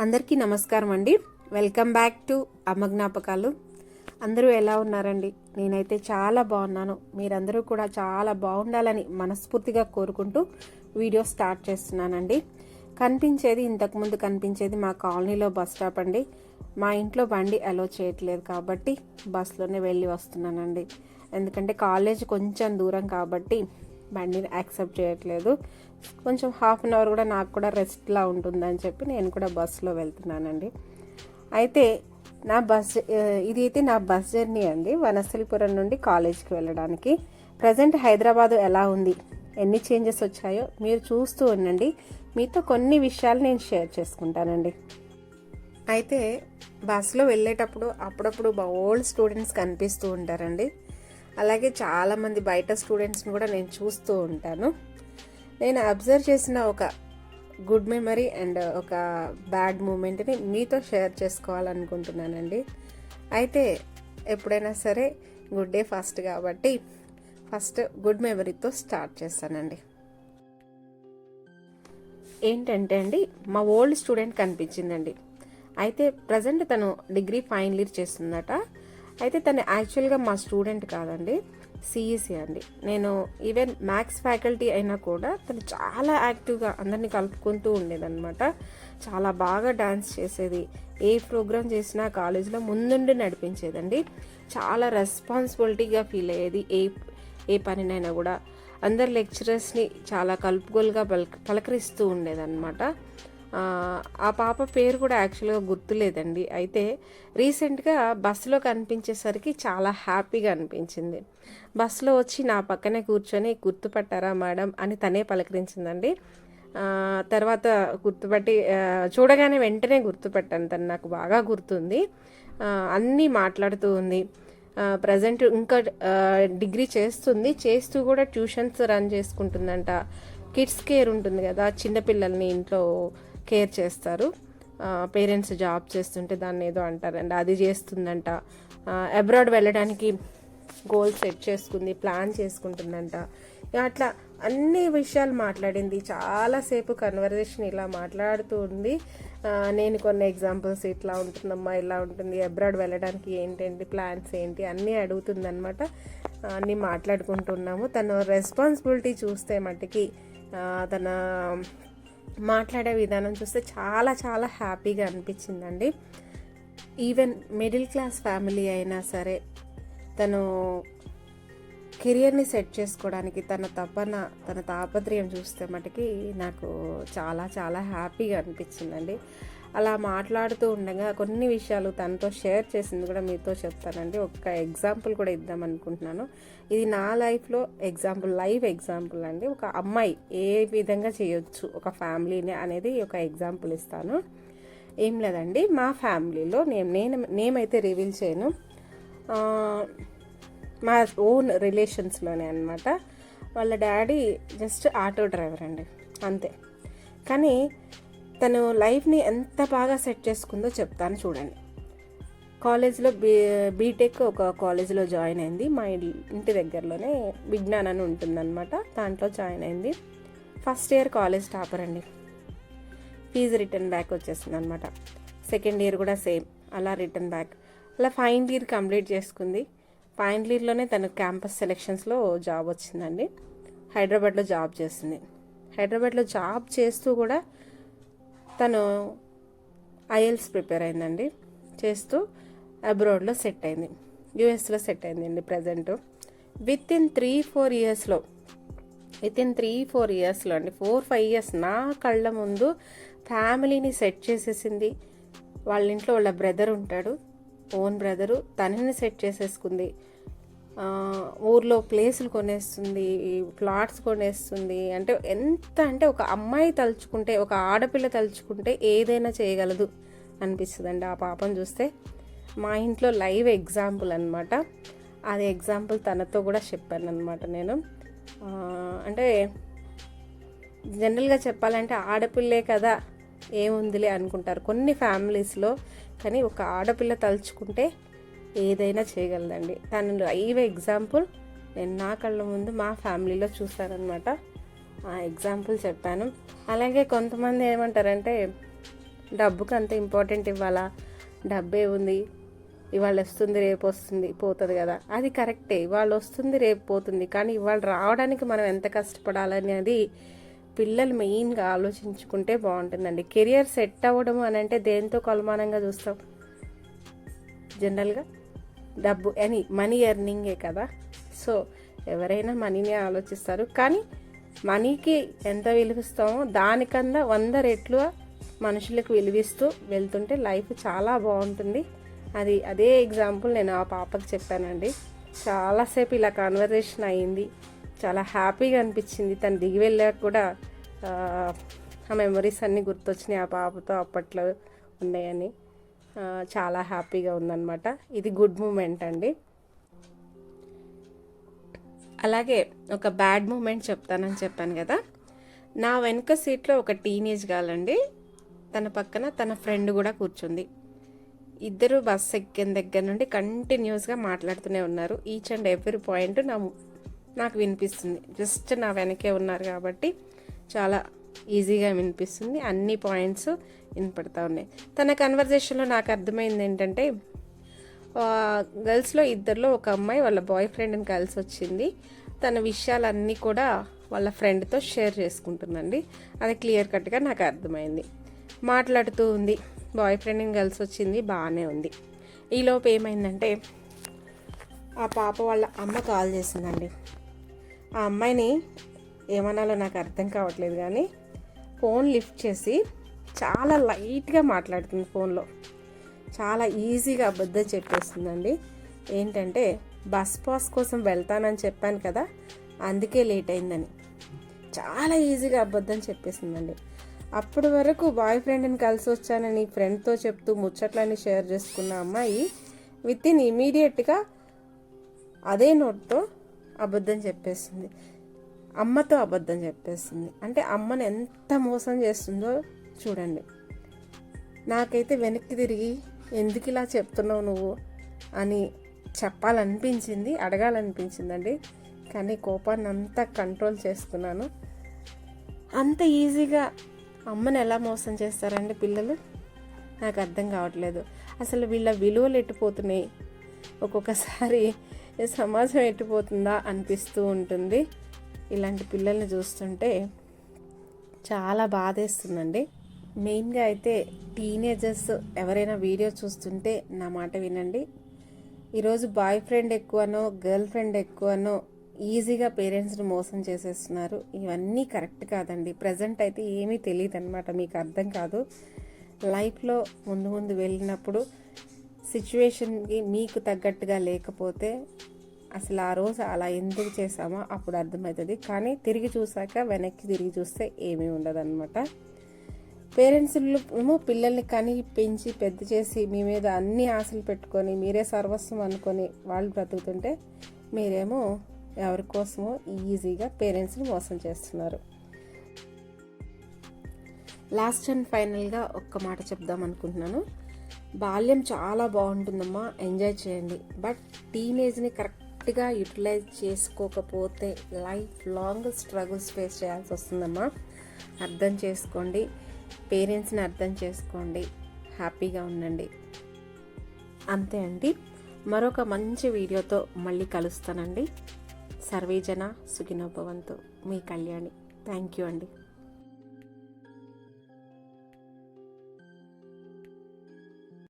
అందరికీ నమస్కారం అండి. వెల్కమ్ బ్యాక్ టు అమ్మ జ్ఞాపకాలు. అందరూ ఎలా ఉన్నారండి? నేనైతే చాలా బాగున్నాను. మీరందరూ కూడా చాలా బాగుండాలని మనస్ఫూర్తిగా కోరుకుంటూ వీడియో స్టార్ట్ చేస్తున్నానండి. కనిపించేది ఇంతకుముందు కనిపించేది మా కాలనీలో బస్ స్టాప్ అండి. మా ఇంట్లో బండి అలో చేయట్లేదు కాబట్టి బస్సులోనే వెళ్ళి వస్తున్నానండి. ఎందుకంటే కాలేజ్ కొంచెం దూరం కాబట్టి బండిని యాక్సెప్ట్ చేయట్లేదు. కొంచెం హాఫ్ అన్ అవర్ కూడా నాకు కూడా రెస్ట్లా ఉంటుందని చెప్పి నేను కూడా బస్సులో వెళ్తున్నానండి. అయితే నా బస్ ఇది అయితే నా బస్ జర్నీ అండి వనస్థలిపురం నుండి కాలేజ్కి వెళ్ళడానికి. ప్రజెంట్ హైదరాబాదు ఎలా ఉంది? ఎన్ని చేంజెస్ వచ్చాయో మీరు చూస్తూ ఉండండి. మీతో కొన్ని విషయాలు నేను షేర్ చేసుకుంటానండి. అయితే బస్సులో వెళ్ళేటప్పుడు అప్పుడప్పుడు ఓల్డ్ స్టూడెంట్స్ కనిపిస్తూ ఉంటారండి. అలాగే చాలామంది బయట స్టూడెంట్స్ని కూడా నేను చూస్తూ ఉంటాను. నేను అబ్జర్వ్ చేసిన ఒక గుడ్ మెమరీ అండ్ ఒక బ్యాడ్ మూమెంట్ని మీతో షేర్ చేసుకోవాలనుకుంటున్నానండి. అయితే ఎప్పుడైనా సరే గుడ్ డే ఫస్ట్ కాబట్టి ఫస్ట్ గుడ్ మెమరీతో స్టార్ట్ చేస్తానండి. ఏంటంటే అండి మా ఓల్డ్ స్టూడెంట్ కనిపించిందండి. అయితే ప్రజెంట్ తను డిగ్రీ ఫైనల్ ఇయర్ చేస్తుందట. అయితే తను యాక్చువల్గా మా స్టూడెంట్ కాదండి సిఈసి అండి. నేను ఈవెన్ మ్యాథ్స్ ఫ్యాకల్టీ అయినా కూడా తను చాలా యాక్టివ్గా అందరినీ కలుపుకుంటూ ఉండేదన్నమాట. చాలా బాగా డ్యాన్స్ చేసేది. ఏ ప్రోగ్రామ్ చేసినా కాలేజీలో ముందుండి నడిపించేదండి. చాలా రెస్పాన్సిబిలిటీగా ఫీల్ అయ్యేది ఏ ఏ పనినైనా కూడా. అందరు లెక్చరర్స్ని చాలా కలుపుగోలుగా పలక పలకరిస్తూ ఉండేదన్నమాట. ఆ పాప పేరు కూడా యాక్చువల్గా గుర్తులేదండి. అయితే రీసెంట్గా బస్సులో కనిపించేసరికి చాలా హ్యాపీగా అనిపించింది. బస్సులో వచ్చి నా పక్కనే కూర్చొని గుర్తుపట్టారా మేడం? అని తనే పలకరించిందండి. తర్వాత గుర్తుపట్టి చూడగానే వెంటనే గుర్తుపట్టాను. తను నాకు బాగా గుర్తుంది. అన్నీ మాట్లాడుతూ ఉంది. ప్రజెంట్ ఇంకా డిగ్రీ చేస్తుంది. చేస్తూ కూడా ట్యూషన్స్ రన్ చేసుకుంటుందంట. కిడ్స్ కేర్ ఉంటుంది కదా చిన్నపిల్లల్ని ఇంట్లో కేర్ చేస్తారు. పేరెంట్స్ జాబ్ చేస్తుంటే దాన్ని ఏదో అంటారండి అది చేస్తుందంట. అబ్రాడ్ వెళ్ళడానికి గోల్ సెట్ చేసుకుంది ప్లాన్ చేసుకుంటుందంట. అట్లా అన్ని విషయాలు మాట్లాడింది. చాలాసేపు కన్వర్జేషన్ ఇలా మాట్లాడుతూ ఉంది. నేను కొన్ని ఎగ్జాంపుల్స్ ఇట్లా ఉంటుందమ్మా ఇలా ఉంటుంది. అబ్రాడ్ వెళ్ళడానికి ఏంటంటే ప్లాన్స్ ఏంటి అన్నీ అడుగుతుందనమాట అన్నీ మాట్లాడుకుంటున్నాము. తన రెస్పాన్సిబిలిటీ చూస్తే మట్టుకి తన మాట్లాడే విధానం చూస్తే చాలా చాలా హ్యాపీగా అనిపించిందండి. ఈవెన్ మిడిల్ క్లాస్ ఫ్యామిలీ అయినా సరే తను కెరియర్ని సెట్ చేసుకోవడానికి తన తపన తన తాపత్రయం చూస్తే మటుకి నాకు చాలా చాలా హ్యాపీగా అనిపించిందండి. అలా మాట్లాడుతూ ఉండగా కొన్ని విషయాలు తనతో షేర్ చేసింది కూడా మీతో చెప్తానండి. ఒక ఎగ్జాంపుల్ కూడా ఇద్దాం అనుకుంటున్నాను. ఇది నా లైఫ్లో ఎగ్జాంపుల్ లైవ్ ఎగ్జాంపుల్ అండి. ఒక అమ్మాయి ఏ విధంగా చేయొచ్చు ఒక ఫ్యామిలీని అనేది ఒక ఎగ్జాంపుల్ ఇస్తాను. ఏం లేదండి మా ఫ్యామిలీలో నేను నేను నేమైతే రివీల్ చేయను. మా ఓన్ రిలేషన్స్లోనే అనమాట వాళ్ళ డాడీ జస్ట్ ఆటో డ్రైవర్ అండి అంతే. కానీ తను లైఫ్ని ఎంత బాగా సెట్ చేసుకుందో చెప్తాను చూడండి. కాలేజ్లో బీ బీటెక్ ఒక కాలేజీలో జాయిన్ అయింది. మా ఇంటి దగ్గరలోనే విజ్ఞాన్ అని ఉంటుందన్నమాట. దాంట్లో జాయిన్ అయింది. ఫస్ట్ ఇయర్ కాలేజ్ టాపర్ అండి. ఫీజు రిటర్న్ బ్యాక్ వచ్చేసింది అనమాట సెకండ్ ఇయర్ కూడా సేమ్ అలా రిటర్న్ బ్యాక్. అలా ఫైనల్ ఇయర్ కంప్లీట్ చేసుకుంది. ఫైనల్ ఇయర్లోనే తన క్యాంపస్ సెలెక్షన్స్లో జాబ్ వచ్చిందండి. హైదరాబాద్లో జాబ్ చేసింది. హైదరాబాద్లో జాబ్ చేస్తూ కూడా తను ఐఎల్స్ ప్రిపేర్ అయిందండి. చేస్తూ అబ్రాడ్లో సెట్ అయింది. యుఎస్లో సెట్ అయిందండి present. Within three four ఇయర్స్లో విత్ ఇన్ త్రీ ఫోర్ ఇయర్స్లో అండి ఫోర్ ఫైవ్ ఇయర్స్ నా కళ్ళ ముందు ఫ్యామిలీని సెట్ చేసేసింది. వాళ్ళ ఇంట్లో వాళ్ళ బ్రదర్ ఉంటాడు ఓన్ బ్రదరు తనని సెట్ చేసేసుకుంది. ఊర్లో ప్లేసులు కొనేస్తుంది ప్లాట్స్ కొనేస్తుంది. అంటే ఎంత అంటే ఒక అమ్మాయి తలుచుకుంటే ఒక ఆడపిల్ల తలుచుకుంటే ఏదైనా చేయగలదు అనిపిస్తుందండి. ఆ పాపను చూస్తే మా ఇంట్లో లైవ్ ఎగ్జాంపుల్ అనమాట అది ఎగ్జాంపుల్ తనతో కూడా చెప్పాను అనమాట నేను. అంటే జనరల్గా చెప్పాలంటే ఆడపిల్లే కదా ఏముందిలే అనుకుంటారు కొన్ని ఫ్యామిలీస్లో. కానీ ఒక ఆడపిల్ల తలుచుకుంటే ఏదైనా చేయగలదండి. తను లైవ్ ఎగ్జాంపుల్ నేను నా కళ్ళ ముందు మా ఫ్యామిలీలో చూస్తానమాట ఆ ఎగ్జాంపుల్ చెప్పాను. అలాగే కొంతమంది ఏమంటారంటే డబ్బుకి అంత ఇంపార్టెంట్ ఇవ్వాలా? డబ్బే ఉంది. ఇవాళ వస్తుంది రేపు వస్తుంది పోతుంది కదా. అది కరెక్టే. ఇవాళ వస్తుంది రేపు పోతుంది. కానీ ఇవాళ రావడానికి మనం ఎంత కష్టపడాలనేది పిల్లలు మెయిన్గా ఆలోచించుకుంటే బాగుంటుందండి. కెరియర్ సెట్ అవ్వడం అని అంటే దేంతో కొలమానంగా చూస్తాం జనరల్గా? డబ్బు అని మనీ ఎర్నింగే కదా. సో ఎవరైనా మనీనే ఆలోచిస్తారు. కానీ మనీకి ఎంత విలువిస్తామో దానికన్నా వంద రెట్లు మనుషులకు విలువిస్తూ వెళ్తుంటే లైఫ్ చాలా బాగుంటుంది. అది అదే ఎగ్జాంపుల్ నేను ఆ పాపకి చెప్పానండి. చాలాసేపు ఇలా కాన్వర్జేషన్ అయింది. చాలా హ్యాపీగా అనిపించింది. తను దిగి వెళ్ళాక కూడా ఆ మెమరీస్ అన్నీ గుర్తొచ్చినాయి ఆ పాపతో అప్పట్లో ఉన్నాయని. చాలా హ్యాపీగా ఉందన్నమాట. ఇది గుడ్ మూమెంట్ అండి. అలాగే ఒక బ్యాడ్ మూమెంట్ చెప్తానని చెప్పాను కదా. నా వెనుక సీట్లో ఒక టీనేజ్ గాలండి తన పక్కన తన ఫ్రెండ్ కూడా కూర్చుంది. ఇద్దరు బస్ ఎక్కిన దగ్గర నుండి కంటిన్యూస్గా మాట్లాడుతూనే ఉన్నారు. ఈచ్ అండ్ ఎవ్రీ పాయింట్ నా నాకు వినిపిస్తుంది. జస్ట్ నా వెనకే ఉన్నారు కాబట్టి చాలా ఈజీగా వినిపిస్తుంది. అన్ని పాయింట్స్ వినపడతా ఉన్నాయి తన కన్వర్జేషన్లో నాకు అర్థమైంది ఏంటంటే గర్ల్స్లో ఇద్దరిలో ఒక అమ్మాయి వాళ్ళ బాయ్ ఫ్రెండ్ని కలిసి వచ్చింది. తన విషయాలన్నీ కూడా వాళ్ళ ఫ్రెండ్తో షేర్ చేసుకుంటుందండి. అది క్లియర్ కట్గా నాకు అర్థమైంది. మాట్లాడుతూ ఉంది. బాయ్ ఫ్రెండ్ని కలిసి వచ్చింది బాగానే ఉంది. ఈలోపు ఏమైందంటే ఆ పాప వాళ్ళ అమ్మ కాల్ చేసిందండి. ఆ అమ్మాయిని ఏమనాలో నాకు అర్థం కావట్లేదు కానీ ఫోన్ లిఫ్ట్ చేసి చాలా లైట్గా మాట్లాడుతుంది ఫోన్లో. చాలా ఈజీగా అబద్ధం చెప్పేస్తుందండి. ఏంటంటే బస్ పాస్ కోసం వెళ్తానని చెప్పాను కదా అందుకే లేట్ అయిందని. చాలా ఈజీగా అబద్ధం చెప్పేసిందండి అప్పటి వరకు బాయ్ ఫ్రెండ్ని కలిసి వచ్చానని ఫ్రెండ్తో చెప్తూ ముచ్చట్లన్నీ షేర్ చేసుకున్న అమ్మాయి విత్ ఇన్ ఇమీడియట్గా అదే నోట్తో అబద్ధం చెప్పేస్తుంది. అమ్మతో అబద్ధం చెప్పేస్తుంది. అంటే అమ్మని ఎంత మోసం చేస్తుందో చూడండి. నాకైతే వెనక్కి తిరిగి ఎందుకు ఇలా చెప్తున్నావు నువ్వు అని చెప్పాలనిపించింది అడగాలనిపించిందండి. కానీ కోపాన్ని అంతా కంట్రోల్ చేసుకున్నాను. అంత ఈజీగా అమ్మని ఎలా మోసం చేస్తారండి పిల్లలు? నాకు అర్థం కావట్లేదు. అసలు వీళ్ళ విలువలు ఎట్టిపోతున్నాయి? ఒక్కొక్కసారి సమాజం ఎట్టిపోతుందా అనిపిస్తూ ఉంటుంది. ఇలాంటి పిల్లల్ని చూస్తుంటే చాలా బాధేస్తుందండి. మెయిన్గా అయితే టీనేజర్స్ ఎవరైనా వీడియో చూస్తుంటే నా మాట వినండి. ఈరోజు బాయ్ ఫ్రెండ్ ఎక్కువనో గర్ల్ ఫ్రెండ్ ఎక్కువనో ఈజీగా పేరెంట్స్ని మోసం చేసేస్తున్నారు. ఇవన్నీ కరెక్ట్ కాదండి. ప్రజెంట్ అయితే ఏమీ తెలియదు అనమాట మీకు అర్థం కాదు. లైఫ్లో ముందు ముందు వెళ్ళినప్పుడు సిచ్యువేషన్కి మీకు తగ్గట్టుగా లేకపోతే అసలు ఆ రోజు అలా ఎందుకు చేసామో అప్పుడు అర్థమవుతుంది. కానీ తిరిగి చూసాక వెనక్కి తిరిగి చూస్తే ఏమీ ఉండదన్నమాట. పేరెంట్స్ ఏమో పిల్లల్ని కని పెంచి పెద్ద చేసి మీ మీద అన్ని ఆశలు పెట్టుకొని మీరే సర్వస్వం అనుకొని వాళ్ళు బ్రతుకుతుంటే మీరేమో ఎవరి కోసమో ఈజీగా పేరెంట్స్ని మోసం చేస్తున్నారు. లాస్ట్ అండ్ ఫైనల్గా ఒక్క మాట చెప్దాం అనుకుంటున్నాను. బాల్యం చాలా బాగుంటుందమ్మా ఎంజాయ్ చేయండి. బట్ టీనేజ్ని కరెక్ట్గా యూటిలైజ్ చేసుకోకపోతే లైఫ్ లాంగ్ స్ట్రగుల్స్ ఫేస్ చేయాల్సి వస్తుందమ్మా. అర్థం చేసుకోండి. పేరెంట్స్ని అర్థం చేసుకోండి. హ్యాపీగా ఉండండి. అంతే అండి. మరొక మంచి వీడియోతో మళ్ళీ కలుస్తానండి. సర్వేజన సుఖినోభవంతో. మీ కళ్యాణి. థ్యాంక్ యూ అండి.